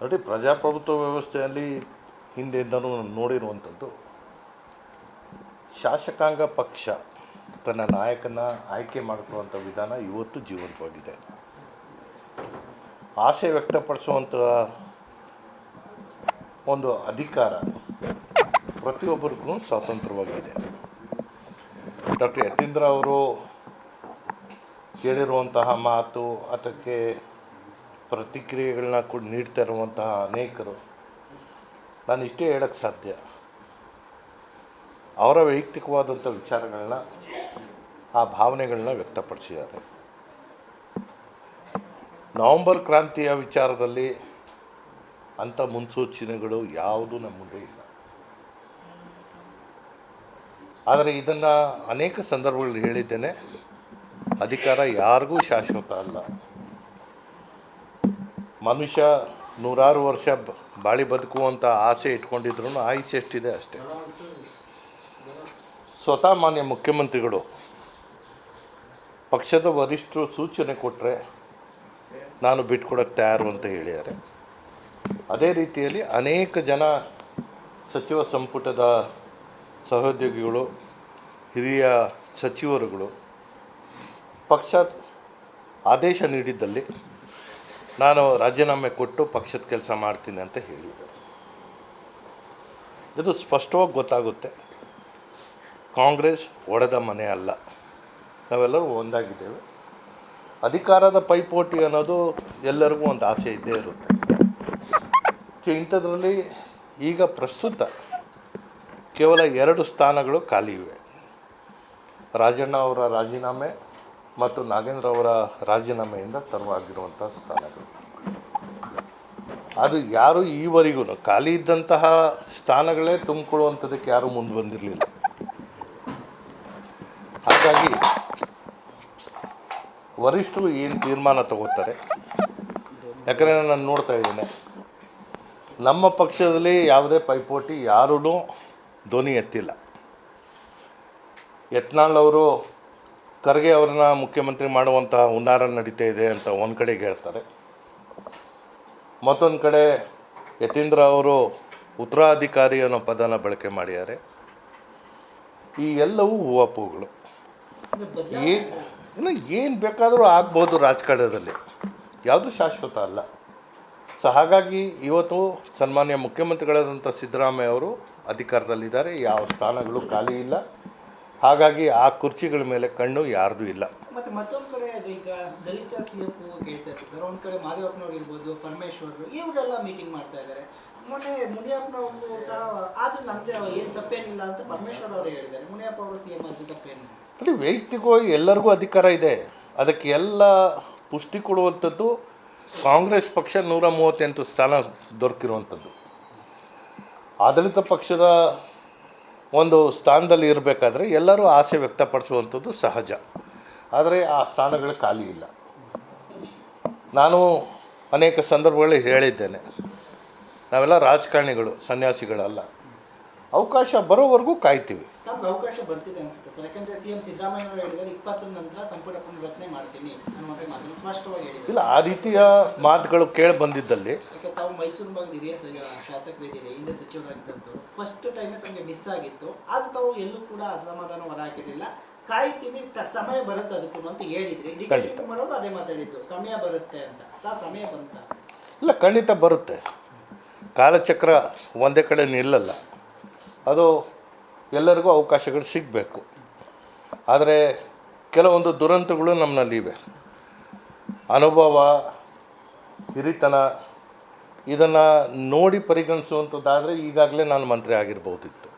ನೋಡಿ ಪ್ರಜಾಪ್ರಭುತ್ವ ವ್ಯವಸ್ಥೆಯಲ್ಲಿ ಹಿಂದೆಯಿಂದನೂ ನೋಡಿರುವಂಥದ್ದು, ಶಾಸಕಾಂಗ ಪಕ್ಷ ತನ್ನ ನಾಯಕನ ಆಯ್ಕೆ ಮಾಡಿಕೊಳ್ಳುವಂಥ ವಿಧಾನ ಇವತ್ತು ಜೀವಂತವಾಗಿದೆ. ಆಸೆ ವ್ಯಕ್ತಪಡಿಸುವಂಥ ಒಂದು ಅಧಿಕಾರ ಪ್ರತಿಯೊಬ್ಬರಿಗೂ ಸ್ವಾತಂತ್ರ್ಯವಾಗಿದೆ ಡಾಕ್ಟರ್ ಯತೀಂದ್ರ ಅವರು ಕೇಳಿರುವಂತಹ ಮಾತು, ಅದಕ್ಕೆ ಪ್ರತಿಕ್ರಿಯೆಗಳನ್ನ ಕೂಡ, ನೀಡ್ತಾ ಇರುವಂತಹ ಅನೇಕರು. ನಾನು ಇಷ್ಟೇ ಹೇಳಕ್ಕೆ ಸಾಧ್ಯ. ಅವರ ವೈಯಕ್ತಿಕವಾದಂಥ ವಿಚಾರಗಳನ್ನ, ಆ ಭಾವನೆಗಳನ್ನ ವ್ಯಕ್ತಪಡಿಸಿದ್ದಾರೆ. ನವಂಬರ್ ಕ್ರಾಂತಿಯ ವಿಚಾರದಲ್ಲಿ ಅಂಥ ಮುನ್ಸೂಚನೆಗಳು ಯಾವುದೂ ನಮ್ಮ ಮುಂದೆ ಇಲ್ಲ. ಆದರೆ ಇದನ್ನು ಅನೇಕ ಸಂದರ್ಭಗಳಲ್ಲಿ ಹೇಳಿದ್ದೇನೆ. ಅಧಿಕಾರ ಯಾರಿಗೂ ಶಾಶ್ವತ ಅಲ್ಲ. ಮನುಷ್ಯ ನೂರಾರು ವರ್ಷ ಬಾಳಿ ಬದುಕುವಂಥ ಆಸೆ ಇಟ್ಕೊಂಡಿದ್ರು ಆಯುಷ್ಯ ಎಷ್ಟಿದೆ ಅಷ್ಟೇ. ಸ್ವತಃ ಮಾನ್ಯ ಮುಖ್ಯಮಂತ್ರಿಗಳು ಪಕ್ಷದ ವರಿಷ್ಠರು ಸೂಚನೆ ಕೊಟ್ಟರೆ ನಾನು ಬಿಟ್ಕೊಡಕ್ಕೆ ತಯಾರು ಅಂತ ಹೇಳಿದ್ದಾರೆ. ಅದೇ ರೀತಿಯಲ್ಲಿ ಅನೇಕ ಜನ ಸಚಿವ ಸಂಪುಟದ ಸಹೋದ್ಯೋಗಿಗಳು, ಹಿರಿಯ ಸಚಿವರುಗಳು ಪಕ್ಷ ಆದೇಶ ನೀಡಿದ್ದಲ್ಲಿ ನಾನು ರಾಜೀನಾಮೆ ಕೊಟ್ಟು ಪಕ್ಷದ ಕೆಲಸ ಮಾಡ್ತೀನಿ ಅಂತ ಹೇಳಿದ್ದಾರೆ ಇದು ಸ್ಪಷ್ಟವಾಗಿ ಗೊತ್ತಾಗುತ್ತೆ. ಕಾಂಗ್ರೆಸ್ ಒಡೆದ ಮನೆ ಅಲ್ಲ. ನಾವೆಲ್ಲರೂ ಒಂದಾಗಿದ್ದೇವೆ. ಅಧಿಕಾರದ ಪೈಪೋಟಿ ಅನ್ನೋದು ಎಲ್ಲರಿಗೂ ಒಂದು ಆಸೆ ಇದ್ದೇ ಇರುತ್ತೆ. ಸೊ, ಇಂಥದ್ರಲ್ಲಿ ಈಗ ಪ್ರಸ್ತುತ ಕೇವಲ ಎರಡು ಸ್ಥಾನಗಳು ಖಾಲಿ ಇವೆ. ರಾಜಣ್ಣ ಅವರ ರಾಜೀನಾಮೆ ಮತ್ತು ನಾಗೇಂದ್ರ ಅವರ ರಾಜೀನಾಮೆಯಿಂದ ತೆರವಾಗಿರುವಂಥ ಸ್ಥಾನಗಳು. ಅದು ಯಾರು ಈವರೆಗೂ ಖಾಲಿ ಇದ್ದಂತಹ ಸ್ಥಾನಗಳೇ ತುಂಬಿಕೊಳ್ಳುವಂಥದ್ದಕ್ಕೆ ಯಾರೂ ಮುಂದೆ ಬಂದಿರಲಿಲ್ಲ. ಹಾಗಾಗಿ ವರಿಷ್ಠರು ಏನು ತೀರ್ಮಾನ ತಗೋತಾರೆ? ಯಾಕಂದರೆ ನಾನು ನೋಡ್ತಾ ಇದ್ದೇನೆ. ನಮ್ಮ ಪಕ್ಷದಲ್ಲಿ ಯಾವುದೇ ಪೈಪೋಟಿ ಯಾರೂ ಧ್ವನಿ ಎತ್ತಿಲ್ಲ. ಯತ್ನಾಳ್ ಅವರು ಖರ್ಗೆ ಅವ್ರನ್ನ ಮುಖ್ಯಮಂತ್ರಿ ಮಾಡುವಂಥ ಹುನ್ನಾರ ನಡೀತಾ ಇದೆ ಅಂತ ಒಂದು ಕಡೆಗೆ ಹೇಳ್ತಾರೆ. ಮತ್ತೊಂದು ಕಡೆ ಯತೀಂದ್ರ ಅವರು ಉತ್ತರಾಧಿಕಾರಿ ಅನ್ನೋ ಪದನ ಬಳಕೆ ಮಾಡಿದ್ದಾರೆ. ಈ ಎಲ್ಲವೂ ಹೂವಪ್ಪುಗಳು. ಏನು ಇನ್ನು ಏನು ಬೇಕಾದರೂ ಆಗ್ಬೋದು ರಾಜಕಾರಣದಲ್ಲಿ. ಯಾವುದು ಶಾಶ್ವತ ಅಲ್ಲ. ಸೊ, ಹಾಗಾಗಿ ಇವತ್ತು ಸನ್ಮಾನ್ಯ ಮುಖ್ಯಮಂತ್ರಿಗಳಾದಂಥ ಸಿದ್ದರಾಮಯ್ಯ ಅವರು ಅಧಿಕಾರದಲ್ಲಿದ್ದಾರೆ. ಯಾವ ಸ್ಥಾನಗಳು ಖಾಲಿ ಇಲ್ಲ. ಹಾಗಾಗಿ ಆ ಕುರ್ಚಿಗಳ ಮೇಲೆ ಕಣ್ಣು ಯಾರ್ದು ಇಲ್ಲ. ಮತ್ತೆ ಮತ್ತೊಂದು ಕಡೆ ಈಗ ದಲಿತ ಸಿ ಎಫ್ ಕೇಳ್ತಾ ಇತ್ತು ಸರ್. ಒಂದ್ ಕಡೆ ಮಾದೇವಪ್ಪನವ್ರು ಇರ್ಬೋದು ಪರಮೇಶ್ವರ್ ಇವರೆಲ್ಲ ಮೀಟಿಂಗ್ ಮಾಡ್ತಾ ಇದ್ದಾರೆ. ಮೊನ್ನೆ ಮುನಿಯಪ್ಪನವರು ಸಹ ಆದ್ರೂ ನಮ್ದೇ ಏನ್ ತಪ್ಪೇನಿಲ್ಲ ಅಂತ ಪರಮೇಶ್ವರ್ ಅವರು ಹೇಳಿದ್ದಾರೆ. ಮುನಿಯಪ್ಪ ಅವರು ಸಿ ಎಂ ಆದ್ರೂ ತಪ್ಪೇನಿಲ್ಲ. ಅಲ್ಲಿ ವೈಯಕ್ತಿಕವಾಗಿ ಎಲ್ಲರಿಗೂ ಅಧಿಕಾರ ಇದೆ. ಅದಕ್ಕೆ ಎಲ್ಲ ಪುಷ್ಟಿ ಕೊಡುವಂಥದ್ದು ಕಾಂಗ್ರೆಸ್ ಪಕ್ಷ ನೂರ ಮೂವತ್ತೆಂಟು ಸ್ಥಾನ ದೊರಕಿರುವಂಥದ್ದು. ಆಡಳಿತ ಪಕ್ಷದ ಒಂದು ಸ್ಥಾನದಲ್ಲಿ ಇರಬೇಕಾದ್ರೆ ಎಲ್ಲರೂ ಆಸೆ ವ್ಯಕ್ತಪಡಿಸುವಂಥದ್ದು ಸಹಜ. ಆದರೆ ಆ ಸ್ಥಾನಗಳು ಖಾಲಿ ಇಲ್ಲ. ನಾನು ಅನೇಕ ಸಂದರ್ಭಗಳಲ್ಲಿ ಹೇಳಿದ್ದೇನೆ. ನಾವೆಲ್ಲ ರಾಜಕಾರಣಿಗಳು ಸನ್ಯಾಸಿಗಳಲ್ಲ. ಅವಕಾಶ ಬರೋವರೆಗೂ ಕಾಯ್ತೀವಿ. ಅವಕಾಶ ಬರ್ತಿದೆ ಅನ್ಸುತ್ತೆ. ಸರ್ ಯಾಕಂದ್ರೆ ಸಿ ಎಂ ಸಿದ್ದರಾಮಯ್ಯ ಅವರು ಇಪ್ಪತ್ತರ ನಂತರ ಸಂಪುಟ ಪುನರ್ರಚನೆ ಮಾಡ್ತೀನಿ ಅನ್ನುವಂಥ ಮಾತನ್ನು ಸ್ಪಷ್ಟವಾಗಿ ಇಲ್ಲ ಆ ರೀತಿಯ ಮಾತುಗಳು ಕೇಳಿ ಬಂದಿದ್ದಲ್ಲಿ ತಾವು ಮೈಸೂರು ಭಾಗದ ಹಿರಿಯ ಶಾಸಕರಿದ್ದೀರಿ ಹಿಂದೆ ಸಚಿವರಾಗಿದ್ದಂಥವ್ರು ಫಸ್ಟ್ ಟೈಮ್ ತಮಗೆ ಮಿಸ್ ಆಗಿತ್ತು. ಅದು ತಾವು ಎಲ್ಲೂ ಕೂಡ ಅಸಮಾಧಾನ ಹೊರ ಹಾಕಿರಲಿಲ್ಲ. ಕಾಯ್ತೀನಿ ಸಮಯ ಬರುತ್ತೆ ಅದಕ್ಕೂ ಅಂತ ಹೇಳಿದ್ರಿ. D K. ಶಿವಕುಮಾರ್ ಅವರು ಅದೇ ಮಾತಾಡಿದ್ದು. ಸಮಯ ಬರುತ್ತೆ ಅಂತ. ಆ ಸಮಯ ಬಂತ? ಇಲ್ಲ ಖಂಡಿತ ಬರುತ್ತೆ. ಕಾಲಚಕ್ರ ಒಂದೇ ಕಡೆ ನಿಲ್ಲಲ್ಲ. ಅದು ಎಲ್ಲರಿಗೂ ಅವಕಾಶಗಳು ಸಿಗಬೇಕು. ಆದರೆ ಕೆಲವೊಂದು ದುರಂತಗಳು ನಮ್ಮಲ್ಲಿವೆ ಅನುಭವ ಹಿರಿತನ ಇದನ್ನು ನೋಡಿ ಪರಿಗಣಿಸುವಂಥದ್ದಾದರೆ ಈಗಾಗಲೇ ನಾನು ಮಂತ್ರಿ ಆಗಿರ್ಬೋದಿತ್ತು.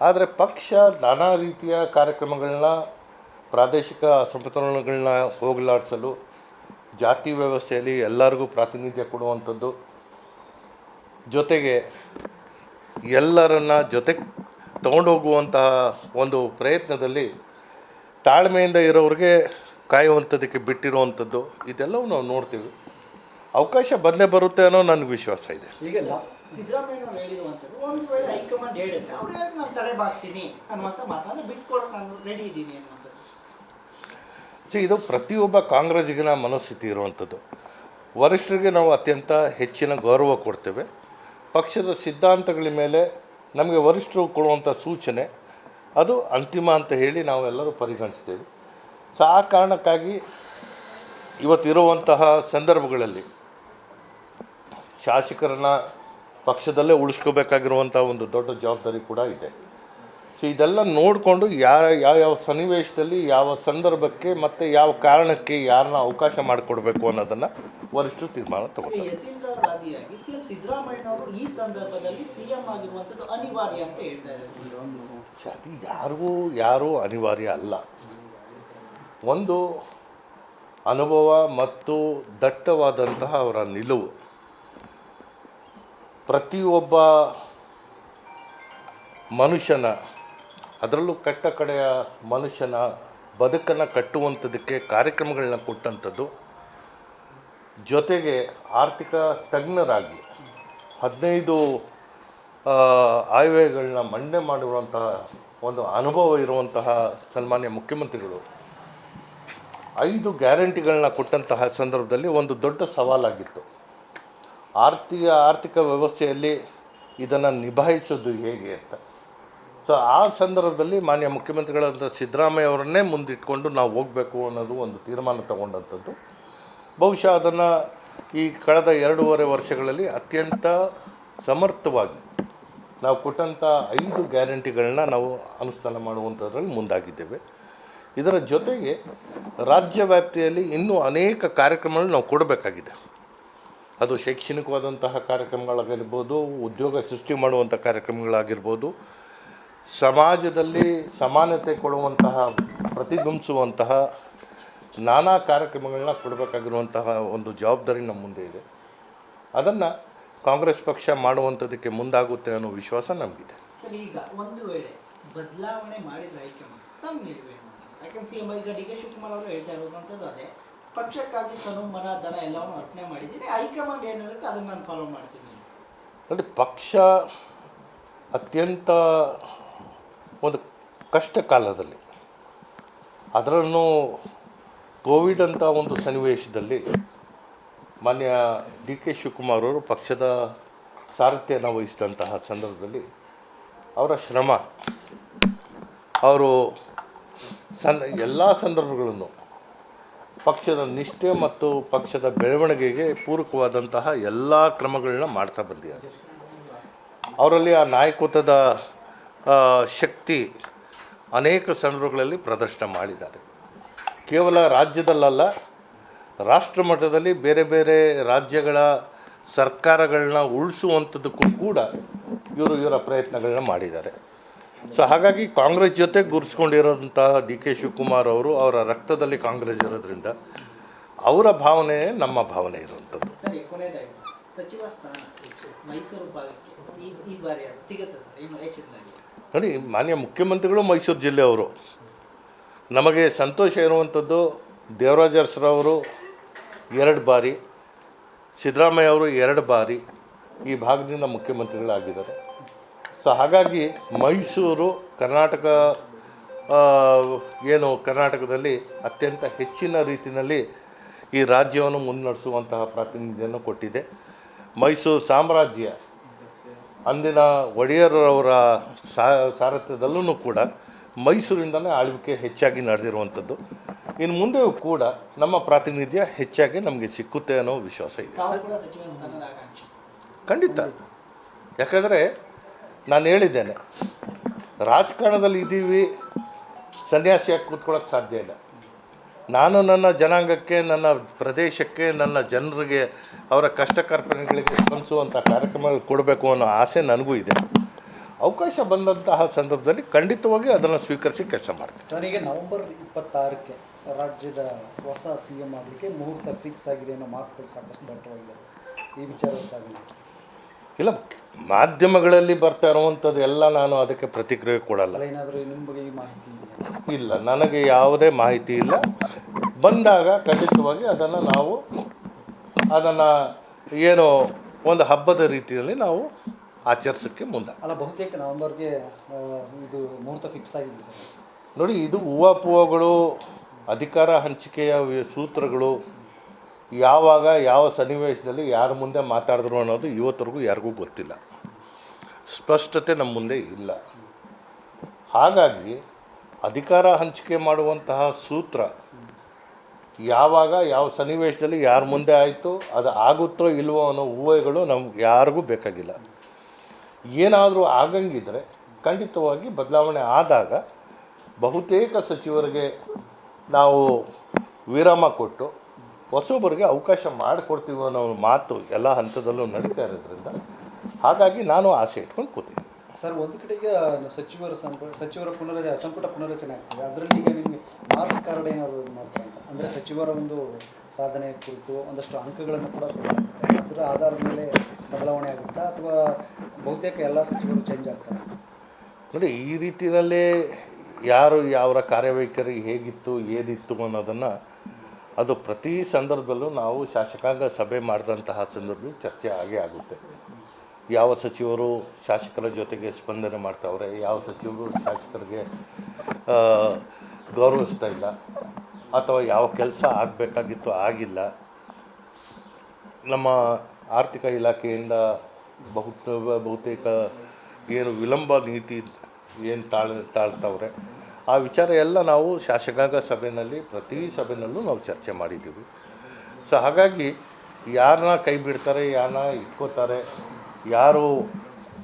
ಆದರೆ ಪಕ್ಷ ನಾನಾ ರೀತಿಯ ಕಾರ್ಯಕ್ರಮಗಳನ್ನ, ಪ್ರಾದೇಶಿಕ ಅಸಮತೋಲನಗಳನ್ನ ಹೋಗಲಾಡಿಸಲು, ಜಾತಿ ವ್ಯವಸ್ಥೆಯಲ್ಲಿ ಎಲ್ಲರಿಗೂ ಪ್ರಾತಿನಿಧ್ಯ ಕೊಡುವಂಥದ್ದು, ಜೊತೆಗೆ ಎಲ್ಲರನ್ನ ಜೊತೆ ತಗೊಂಡೋಗುವಂತಹ ಒಂದು ಪ್ರಯತ್ನದಲ್ಲಿ ತಾಳ್ಮೆಯಿಂದ ಇರೋರಿಗೆ ಕಾಯುವಂಥದ್ದಕ್ಕೆ ಬಿಟ್ಟಿರುವಂಥದ್ದು, ಇದೆಲ್ಲವೂ ನಾವು ನೋಡ್ತೀವಿ. ಅವಕಾಶ ಬಂದೇ ಬರುತ್ತೆ ಅನ್ನೋ ನನಗೆ ವಿಶ್ವಾಸ ಇದೆ. ಈಗ ಲಾ- ಸಿದ್ದರಾಮಯ್ಯ ಅವರು ಹೇಳಿರುವಂಥದ್ದು ಒಂದು ವೇಳೆ ಹೈಕಮಾಂಡ್ ಹೇಳಿದ್ರೆ ಅವ್ರು ಹೇಳಿ ನಾನು ತಲೆ ಬಾಗ್ತೀನಿ ಅನ್ನುವಂಥ ಮಾತನ್ನು ಬಿಟ್ಕೊಡಕ್ಕೆ ನಾನು ರೆಡಿ ಇದ್ದೀನಿ ಅನ್ನುವಂಥದ್ದು. ಸೊ ಇದು ಪ್ರತಿಯೊಬ್ಬ ಕಾಂಗ್ರೆಸ್ಗಿನ ಮನಸ್ಥಿತಿ ಇರುವಂಥದ್ದು. ವರಿಷ್ಠರಿಗೆ ನಾವು ಅತ್ಯಂತ ಹೆಚ್ಚಿನ ಗೌರವ ಕೊಡ್ತೇವೆ. ಪಕ್ಷದ ಸಿದ್ಧಾಂತಗಳ ಮೇಲೆ ನಮಗೆ ವರಿಷ್ಠರು ಕೊಡುವಂಥ ಸೂಚನೆ ಅದು ಅಂತಿಮ ಅಂತ ಹೇಳಿ ನಾವೆಲ್ಲರೂ ಪರಿಗಣಿಸ್ತೇವೆ. ಸೊ ಆ ಕಾರಣಕ್ಕಾಗಿ ಇವತ್ತಿರುವಂತಹ ಸಂದರ್ಭಗಳಲ್ಲಿ ಶಾಸಕರನ್ನ ಪಕ್ಷದಲ್ಲೇ ಉಳಿಸ್ಕೋಬೇಕಾಗಿರುವಂಥ ಒಂದು ದೊಡ್ಡ ಜವಾಬ್ದಾರಿ ಕೂಡ ಇದೆ. ಸೊ ಇದೆಲ್ಲ ನೋಡಿಕೊಂಡು ಯಾರ ಯಾವ ಸನ್ನಿವೇಶದಲ್ಲಿ ಯಾವ ಸಂದರ್ಭಕ್ಕೆ ಮತ್ತು ಯಾವ ಕಾರಣಕ್ಕೆ ಯಾರನ್ನ ಅವಕಾಶ ಮಾಡಿಕೊಡ್ಬೇಕು ಅನ್ನೋದನ್ನು ವರಿಷ್ಠರು ತೀರ್ಮಾನ ತಗೊಳ್ತಾರೆ ಯತೀಂದ್ರವಾದಿಯಾಗಿ ಸಿಎಂ ಸಿದ್ದರಾಮಯ್ಯನವರು ಈ ಸಂದರ್ಭದಲ್ಲಿ ಸಿಎಂ ಆಗಿರುವಂಥದ್ದು ಅನಿವಾರ್ಯ ಅಂತ ಹೇಳ್ತಾ ಇದ್ದಾರೆ. ಛೆ, ಅದು ಯಾರಿಗೂ ಯಾರೂ ಅನಿವಾರ್ಯ ಅಲ್ಲ. ಒಂದು ಅನುಭವ ಮತ್ತು ದಟ್ಟವಾದಂತಹ ಅವರ ನಿಲುವು. ಪ್ರತಿಯೊಬ್ಬ ಮನುಷ್ಯನ, ಅದರಲ್ಲೂ ಕಟ್ಟ ಕಡೆಯ ಮನುಷ್ಯನ ಬದುಕನ್ನು ಕಟ್ಟುವಂಥದ್ದಕ್ಕೆ ಕಾರ್ಯಕ್ರಮಗಳನ್ನ ಕೊಟ್ಟಂಥದ್ದು, ಜೊತೆಗೆ ಆರ್ಥಿಕ ತಜ್ಞರಾಗಿ ಹದಿನೈದು ಆಯವ್ಯಯಗಳನ್ನ ಮಂಡನೆ ಮಾಡಿರುವಂತಹ ಒಂದು ಅನುಭವ ಇರುವಂತಹ ಸನ್ಮಾನ್ಯ ಮುಖ್ಯಮಂತ್ರಿಗಳು, ಐದು ಗ್ಯಾರಂಟಿಗಳನ್ನ ಕೊಟ್ಟಂತಹ ಸಂದರ್ಭದಲ್ಲಿ ಒಂದು ದೊಡ್ಡ ಸವಾಲಾಗಿತ್ತು. ಆರ್ಥಿಕ ಆರ್ಥಿಕ ವ್ಯವಸ್ಥೆಯಲ್ಲಿ ಇದನ್ನು ನಿಭಾಯಿಸೋದು ಹೇಗೆ ಅಂತ. ಸೊ ಆ ಸಂದರ್ಭದಲ್ಲಿ ಮಾನ್ಯ ಮುಖ್ಯಮಂತ್ರಿಗಳಾದ ಸಿದ್ದರಾಮಯ್ಯ ಅವರನ್ನೇ ಮುಂದಿಟ್ಕೊಂಡು ನಾವು ಹೋಗಬೇಕು ಅನ್ನೋದು ಒಂದು ತೀರ್ಮಾನ ತಗೊಂಡಂಥದ್ದು. ಬಹುಶಃ ಅದನ್ನು ಈ ಕಳೆದ ಎರಡೂವರೆ ವರ್ಷಗಳಲ್ಲಿ ಅತ್ಯಂತ ಸಮರ್ಥವಾಗಿ ನಾವು ಕೊಟ್ಟಂಥ ಐದು ಗ್ಯಾರಂಟಿಗಳನ್ನ ನಾವು ಅನುಷ್ಠಾನ ಮಾಡುವಂಥದ್ರಲ್ಲಿ ಮುಂದಾಗಿದ್ದೇವೆ. ಇದರ ಜೊತೆಗೆ ರಾಜ್ಯ ವ್ಯಾಪ್ತಿಯಲ್ಲಿ ಇನ್ನೂ ಅನೇಕ ಕಾರ್ಯಕ್ರಮಗಳು ನಾವು ಕೊಡಬೇಕಾಗಿದೆ. ಅದು ಶೈಕ್ಷಣಿಕವಾದಂತಹ ಕಾರ್ಯಕ್ರಮಗಳಾಗಿರ್ಬೋದು, ಉದ್ಯೋಗ ಸೃಷ್ಟಿ ಮಾಡುವಂಥ ಕಾರ್ಯಕ್ರಮಗಳಾಗಿರ್ಬೋದು, ಸಮಾಜದಲ್ಲಿ ಸಮಾನತೆ ಕೊಡುವಂತಹ, ಪ್ರತಿಬಿಂಬಿಸುವಂತಹ ನಾನಾ ಕಾರ್ಯಕ್ರಮಗಳನ್ನ ಕೊಡಬೇಕಾಗಿರುವಂತಹ ಒಂದು ಜವಾಬ್ದಾರಿ ನಮ್ಮ ಮುಂದೆ ಇದೆ. ಅದನ್ನು ಕಾಂಗ್ರೆಸ್ ಪಕ್ಷ ಮಾಡುವಂಥದ್ದಕ್ಕೆ ಮುಂದಾಗುತ್ತೆ ಅನ್ನೋ ವಿಶ್ವಾಸ ನಮಗಿದೆ. ಈಗ ಒಂದು ವೇಳೆ ಬದಲಾವಣೆ ಮಾಡಿದ್ರೆ ತಮ್ಮ ಯಾಕಂದ್ರೆ ಡಿ ಕೆ ಶಿವಕುಮಾರ್ ಅವರು ಹೇಳ್ತಾ ಇರುವಂಥದ್ದು ಅದೇ. ಪಕ್ಷಕ್ಕಾಗಿ ತನು ಮನ, ಧನ ಎಲ್ಲವನ್ನು ಅರ್ಪಣೆ ಮಾಡಿದ್ದೀನಿ. ಹೈಕಮಾಂಡ್ ಏನು ಹೇಳುತ್ತೆ ಅದನ್ನು ನಾನು ಫಾಲೋ ಮಾಡ್ತೀನಿ. ನೋಡಿ ಪಕ್ಷ ಅತ್ಯಂತ ಒಂದು ಕಷ್ಟ ಕಾಲದಲ್ಲಿ, ಅದರಲ್ಲೂ ಕೋವಿಡ್ ಅಂತ ಒಂದು ಸನ್ನಿವೇಶದಲ್ಲಿ ಮಾನ್ಯ ಡಿ ಕೆ ಶಿವಕುಮಾರ್ ಅವರು ಪಕ್ಷದ ಸಾರಥ್ಯನ ವಹಿಸಿದಂತಹ ಸಂದರ್ಭದಲ್ಲಿ ಅವರ ಶ್ರಮ, ಅವರು ಸನ್ ಎಲ್ಲ ಸಂದರ್ಭಗಳನ್ನು ಪಕ್ಷದ ನಿಷ್ಠೆ ಮತ್ತು ಪಕ್ಷದ ಬೆಳವಣಿಗೆಗೆ ಪೂರಕವಾದಂತಹ ಎಲ್ಲ ಕ್ರಮಗಳನ್ನ ಮಾಡ್ತಾ ಬಂದಿದ್ದಾರೆ. ಅವರಲ್ಲಿ ಆ ನಾಯಕತ್ವದ ಶಕ್ತಿ ಅನೇಕ ಸಂದರ್ಭಗಳಲ್ಲಿ ಪ್ರದರ್ಶನ ಮಾಡಿದ್ದಾರೆ. ಕೇವಲ ರಾಜ್ಯದಲ್ಲಲ್ಲ, ರಾಷ್ಟ್ರ ಮಟ್ಟದಲ್ಲಿ ಬೇರೆ ಬೇರೆ ರಾಜ್ಯಗಳ ಸರ್ಕಾರಗಳನ್ನ ಉಳಿಸುವಂಥದ್ದಕ್ಕೂ ಕೂಡ ಇವರು ಇವರ ಪ್ರಯತ್ನಗಳನ್ನ ಮಾಡಿದ್ದಾರೆ. ಸೊ ಹಾಗಾಗಿ ಕಾಂಗ್ರೆಸ್ ಜೊತೆ ಗುರ್ಸ್ಕೊಂಡಿರೋಂಥ ಡಿ ಕೆ ಶಿವಕುಮಾರ್ ಅವರು ಅವರ ರಕ್ತದಲ್ಲಿ ಕಾಂಗ್ರೆಸ್ ಇರೋದ್ರಿಂದ ಅವರ ಭಾವನೆ ನಮ್ಮ ಭಾವನೆ ಇರುವಂಥದ್ದು. ನೋಡಿ ಮಾನ್ಯ ಮುಖ್ಯಮಂತ್ರಿಗಳು ಮೈಸೂರು ಜಿಲ್ಲೆಯವರು ನಮಗೆ ಸಂತೋಷ ಇರುವಂಥದ್ದು ದೇವರಾಜ ಅರಸರವರು ಎರಡು ಬಾರಿ ಸಿದ್ದರಾಮಯ್ಯ ಅವರು ಎರಡು ಬಾರಿ ಈ ಭಾಗದಿಂದ ಮುಖ್ಯಮಂತ್ರಿಗಳಾಗಿದ್ದಾರೆ. ಸೊ ಹಾಗಾಗಿ ಮೈಸೂರು ಕರ್ನಾಟಕ ಏನು ಕರ್ನಾಟಕದಲ್ಲಿ ಅತ್ಯಂತ ಹೆಚ್ಚಿನ ರೀತಿಯಲ್ಲಿ ಈ ರಾಜ್ಯವನ್ನು ಮುನ್ನಡೆಸುವಂತಹ ಪ್ರಾತಿನಿಧ್ಯವನ್ನು ಕೊಟ್ಟಿದೆ. ಮೈಸೂರು ಸಾಮ್ರಾಜ್ಯ ಅಂದಿನ ಒಡೆಯರವರ ಸಾರಥ್ಯದಲ್ಲೂ ಕೂಡ ಮೈಸೂರಿಂದಲೇ ಆಳ್ವಿಕೆ ಹೆಚ್ಚಾಗಿ ನಡೆದಿರುವಂಥದ್ದು. ಇನ್ನು ಮುಂದೆಯೂ ಕೂಡ ನಮ್ಮ ಪ್ರಾತಿನಿಧ್ಯ ಹೆಚ್ಚಾಗಿ ನಮಗೆ ಸಿಕ್ಕುತ್ತೆ ಅನ್ನೋ ವಿಶ್ವಾಸ ಇದೆ. ಖಂಡಿತ. ಯಾಕಂದರೆ ನಾನು ಹೇಳಿದ್ದೇನೆ ರಾಜಕಾರಣದಲ್ಲಿ ಇದ್ದೀವಿ ಸನ್ಯಾಸಿಯಾಗಿ ಕೂತ್ಕೊಳ್ಳೋಕ್ಕೆ ಸಾಧ್ಯ ಇಲ್ಲ. ನಾನು ನನ್ನ ಜನಾಂಗಕ್ಕೆ ನನ್ನ ಪ್ರದೇಶಕ್ಕೆ ನನ್ನ ಜನರಿಗೆ ಅವರ ಕಷ್ಟ ಕಾರ್ಪಣ್ಯಗಳಿಗೆ ಸ್ಪಂದಿಸುವಂಥ ಕಾರ್ಯಕ್ರಮಗಳು ಕೊಡಬೇಕು ಅನ್ನೋ ಆಸೆ ನನಗೂ ಇದೆ. ಅವಕಾಶ ಬಂದಂತಹ ಸಂದರ್ಭದಲ್ಲಿ ಖಂಡಿತವಾಗಿ ಅದನ್ನು ಸ್ವೀಕರಿಸಿ ಕೆಲಸ ಮಾಡ್ತೀನಿ. ಸರ್ ಈಗ ನವೆಂಬರ್ ಇಪ್ಪತ್ತಾರಕ್ಕೆ ರಾಜ್ಯದ ಹೊಸ ಸಿ ಎಂ ಆಗಲಿಕ್ಕೆ ಮುಹೂರ್ತ ಫಿಕ್ಸ್ ಆಗಿದೆ ಅನ್ನೋ ಮಾತುಗಳು ಸಾಕಷ್ಟು ದಟ್ಟವಾಗಿದೆ ಈ ವಿಚಾರ ಇಲ್ಲ ಮಾಧ್ಯಮಗಳಲ್ಲಿ ಬರ್ತಾ ಇರುವಂಥದ್ದು ಎಲ್ಲ ನಾನು ಅದಕ್ಕೆ ಪ್ರತಿಕ್ರಿಯೆ ಕೊಡಲ್ಲ. ಏನಾದರೂ ನಿಮ್ಮ ಬಗ್ಗೆ ಮಾಹಿತಿ ಇಲ್ಲ ನನಗೆ ಯಾವುದೇ ಮಾಹಿತಿ ಇಲ್ಲ. ಬಂದಾಗ ಖಂಡಿತವಾಗಿ ಅದನ್ನು ನಾವು ಅದನ್ನು ಏನು ಒಂದು ಹಬ್ಬದ ರೀತಿಯಲ್ಲಿ ನಾವು ಆಚರಿಸೋಕ್ಕೆ ಮುಂದೆ. ಅಲ್ಲ ಬಹುತೇಕ ನವೆಂಬರ್ಗೆ ಇದು ಮುಹೂರ್ತ ಫಿಕ್ಸ್ ಆಗಿದೆ ಸರ್. ನೋಡಿ ಇದು ಹೂವಾಪೂವಗಳು ಅಧಿಕಾರ ಹಂಚಿಕೆಯ ಸೂತ್ರಗಳು ಯಾವಾಗ ಯಾವ ಸನ್ನಿವೇಶದಲ್ಲಿ ಯಾರ ಮುಂದೆ ಮಾತಾಡಿದ್ರು ಅನ್ನೋದು ಇವತ್ತರೆಗೂ ಯಾರಿಗೂ ಗೊತ್ತಿಲ್ಲ. ಸ್ಪಷ್ಟತೆ ನಮ್ಮ ಮುಂದೆ ಇಲ್ಲ. ಹಾಗಾಗಿ ಅಧಿಕಾರ ಹಂಚಿಕೆ ಮಾಡುವಂತಹ ಸೂತ್ರ ಯಾವಾಗ, ಯಾವ ಸನ್ನಿವೇಶದಲ್ಲಿ, ಯಾರ ಮುಂದೆ ಆಯಿತು, ಅದು ಆಗುತ್ತೋ ಇಲ್ವೋ ಅನ್ನೋ ಊಹೆಗಳು ನಮ್ಗೆ ಯಾರಿಗೂ ಬೇಕಾಗಿಲ್ಲ. ಏನಾದರೂ ಆಗಂಗಿದ್ರೆ ಖಂಡಿತವಾಗಿ ಬದಲಾವಣೆ ಆದಾಗ ಬಹುತೇಕ ಸಚಿವರಿಗೆ ನಾವು ವಿರಾಮ ಕೊಟ್ಟು ಹೊಸೊಬ್ಬರಿಗೆ ಅವಕಾಶ ಮಾಡಿಕೊಡ್ತೀವಿ ಅನ್ನೋ ಮಾತು ಎಲ್ಲ ಹಂತದಲ್ಲೂ ನಡೀತಾ ಇರೋದ್ರಿಂದ ಹಾಗಾಗಿ ನಾನು ಆಸೆ ಇಟ್ಕೊಂಡು ಕೂತೀನಿ ಸರ್ ಒಂದು ಕಡೆಗೆ ಸಚಿವರ ಸಂಪುಟ ಸಚಿವರ ಪುನರ್ ಸಂಪುಟ ಪುನರಚನೆ ಆಗ್ತದೆ. ಅದರಲ್ಲಿ ಈಗ ನಿಮಗೆ ಮಾರ್ಕ್ಸ್ ಕಾರ್ಡ್ ಏನಾದ್ರು ಮಾಡ್ತಾರೆ ಅಂತ. ಅಂದರೆ ಸಚಿವರ ಒಂದು ಸಾಧನೆ ಕುರಿತು ಒಂದಷ್ಟು ಅಂಕಗಳನ್ನು ಕೂಡ ಅದರ ಆಧಾರದ ಮೇಲೆ ಬದಲಾವಣೆ ಆಗುತ್ತಾ? ಅಥವಾ ಬಹುತೇಕ ಎಲ್ಲ ಸಚಿವರು ಚೇಂಜ್ ಆಗ್ತಾರೆ? ನೋಡಿ ಈ ರೀತಿಯಲ್ಲೇ ಯಾರು ಯಾವರ ಕಾರ್ಯವೈಖರಿ ಹೇಗಿತ್ತು ಏನಿತ್ತು ಅನ್ನೋದನ್ನು ಅದು ಪ್ರತಿ ಸಂದರ್ಭದಲ್ಲೂ ನಾವು ಶಾಸಕಾಂಗ ಸಭೆ ಮಾಡಿದಂತಹ ಸಂದರ್ಭದಲ್ಲಿ ಚರ್ಚೆ ಆಗೇ ಆಗುತ್ತೆ. ಯಾವ ಸಚಿವರು ಶಾಸಕರ ಜೊತೆಗೆ ಸ್ಪಂದನೆ ಮಾಡ್ತಾವ್ರೆ? ಯಾವ ಸಚಿವರು ಶಾಸಕರಿಗೆ ಗೌರವಿಸ್ತಾ ಇಲ್ಲ? ಅಥವಾ ಯಾವ ಕೆಲಸ ಆಗಬೇಕಾಗಿತ್ತು, ಆಗಿಲ್ಲ? ನಮ್ಮ ಆರ್ಥಿಕ ಇಲಾಖೆಯಿಂದ ಬಹು ಬಹುತೇಕ ಏನು ವಿಳಂಬ ನೀತಿ ಏನು ತಾಳ್, ತಾಳ್ತಾವ್ರೆ? ಆ ವಿಚಾರ ಎಲ್ಲ ನಾವು ಶಾಸಕಾಂಗ ಸಭೆಯಲ್ಲಿ ಪ್ರತಿ ಸಭೆಯಲ್ಲೂ ನಾವು ಚರ್ಚೆ ಮಾಡಿದ್ದೀವಿ. ಸೊ ಹಾಗಾಗಿ ಯಾರನ್ನ ಕೈ ಬಿಡ್ತಾರೆ, ಯಾರನ್ನ ಇಟ್ಕೋತಾರೆ ಯಾರು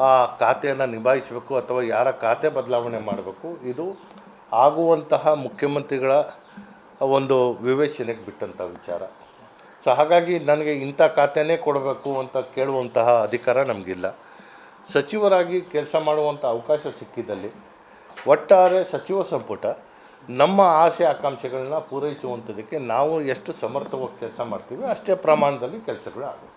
ಆ ಖಾತೆಯನ್ನು ನಿಭಾಯಿಸಬೇಕು ಅಥವಾ ಯಾರ ಖಾತೆ ಬದಲಾವಣೆ ಮಾಡಬೇಕು, ಇದು ಆಗುವಂತಹ ಮುಖ್ಯಮಂತ್ರಿಗಳ ಒಂದು ವಿವೇಚನೆಗೆ ಬಿಟ್ಟಂಥ ವಿಚಾರ. ಸೊ, ಹಾಗಾಗಿ ನನಗೆ ಇಂಥ ಖಾತೆನೇ ಕೊಡಬೇಕು ಅಂತ ಕೇಳುವಂತಹ ಅಧಿಕಾರ ನಮಗಿಲ್ಲ. ಸಚಿವರಾಗಿ ಕೆಲಸ ಮಾಡುವಂಥ ಅವಕಾಶ ಸಿಕ್ಕಿದಲ್ಲಿ ಒಟ್ಟಾರೆ ಸಚಿವ ಸಂಪುಟ ನಮ್ಮ ಆಸೆ ಆಕಾಂಕ್ಷೆಗಳನ್ನ ಪೂರೈಸುವಂಥದಕ್ಕೆ ನಾವು ಎಷ್ಟು ಸಮರ್ಥವಾಗಿ ಕೆಲಸ ಮಾಡ್ತೀವಿ ಅಷ್ಟೇ ಪ್ರಮಾಣದಲ್ಲಿ ಕೆಲಸಗಳು ಆಗುತ್ತೆ